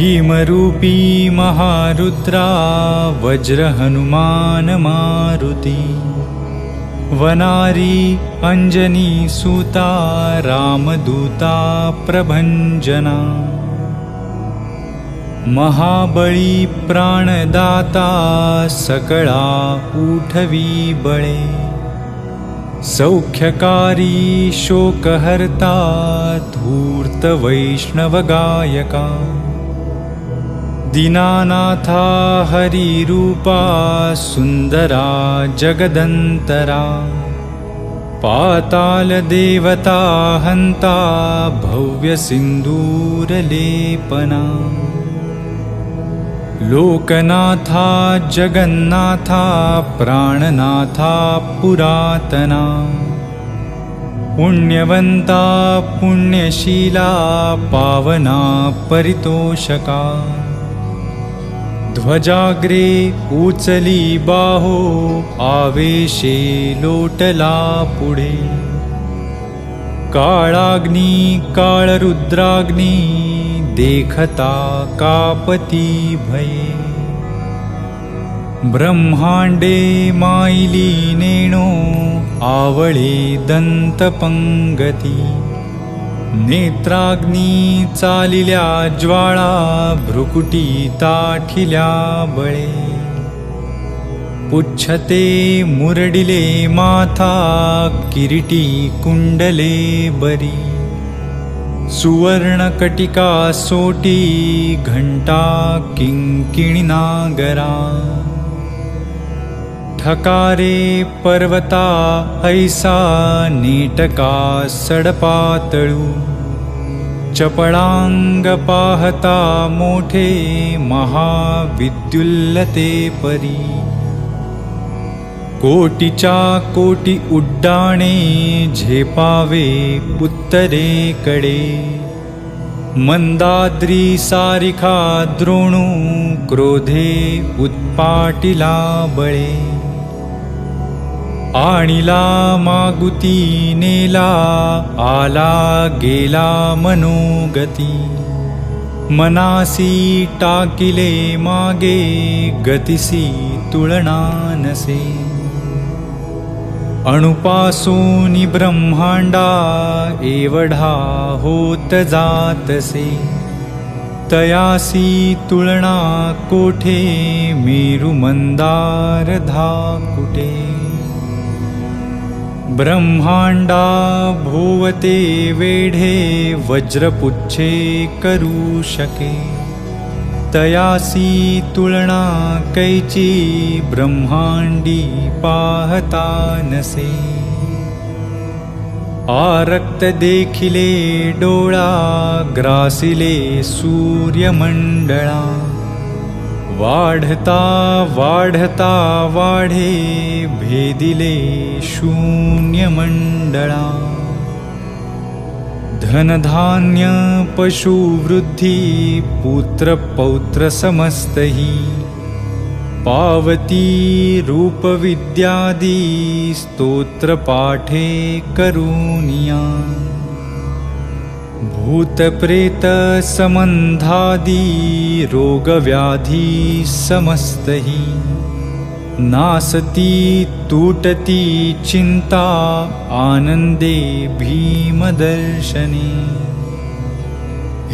भीमरूपी महारुद्रा वज्रहनुमानमारुति। वनारी अञ्जनीसूता रामदूता प्रभञ्जना। महाबळी प्राणदाता सकळा उठवी बळे। सौख्यकारी शोकहर्ता धूर्तवैष्णवगायका दीनानाथा हरिरूपा सुन्दरा जगदन्तरा। पातालदेवता हन्ता भव्यसिन्दूरलेपना। लोकनाथा जगन्नाथा प्राणनाथा पुरातना। पुण्यवन्ता पुण्यशीला पावना परितोषका ध्वजाग्रे उचली बाहो आवेशे लोटला पुढे. काळाग्नी काळरुद्राग्नी देखता कापती भये. ब्रह्माण्डे मायिली नेणो आवळे दन्तपङ्गती नेत्राग्नी चालिल्या ज्वाळा भ्रुकुटी ताठिल्या बळे. पुच्छते मुरडिले माथा किरीटी कुण्डले बरी. सुवर्णकटिका सोटी घण्टा किङ्किणिनागरा थकारे पर्वता ऐसा नीटका सडपातळू चपळांग पाहता मोठे महाविद्युल्लते परी. कोटीच्या कोटी उड्डाणे झेपावे उत्तरेकडे. मंदाद्री सारिखा द्रोणू क्रोधे उत्पाटिला बळे. आणिला मागुती नेला आला गेला मनोगती. मनासी टाकिले मागे गतिसी तुळणा नसे. अणुपासून ब्रह्मांडा एवढा होत जातसे. तयासी तुळणा कोठे मेरुमन्दार धाकुटे ब्रह्माण्डा भोवते वेढे वज्रपुच्छे शके। तयासी तुलना कैची ब्रह्माण्डी पाहता नसे। आरक्त देखिले डोळा ग्रासिले सूर्यमण्डळा वाढता वाढता वाढे भेदिले शून्यमण्डळा धनधान्य पशुवृद्धि पुत्रपौत्रसमस्तहि पावती रूपविद्यादि स्तोत्रपाठे करूनिया भूतप्रेतसमन्धादि रोगव्याधि समस्तहि नासती तुटती चिन्ता आनन्दे भीमदर्शने।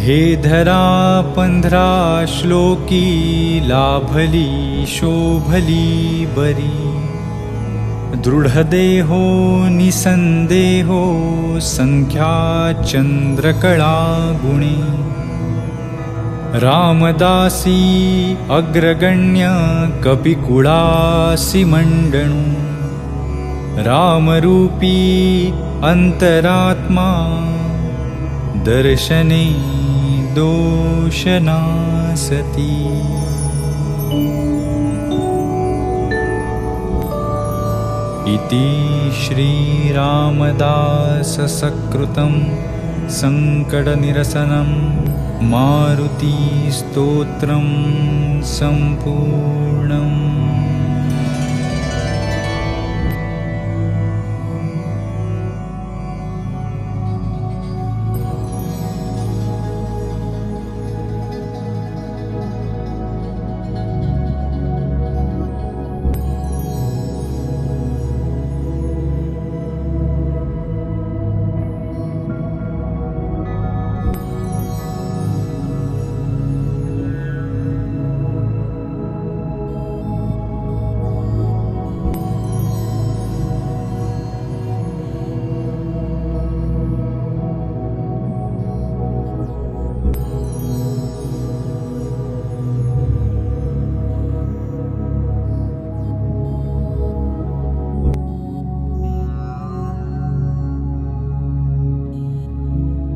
हे धरा पन्ध्रा श्लोकी लाभली शोभली बरी दृढदेहो निसन्देहो सङ्ख्या चन्द्रकला गुणे। रामदासी अग्रगण्य कपिकुळासि मण्डणु रामरूपी अन्तरात्मा दर्शने दोषनासति इति श्रीरामदाससकृतं सङ्कटनिरसनं मारुतिस्तोत्रं सम्पूर्णम्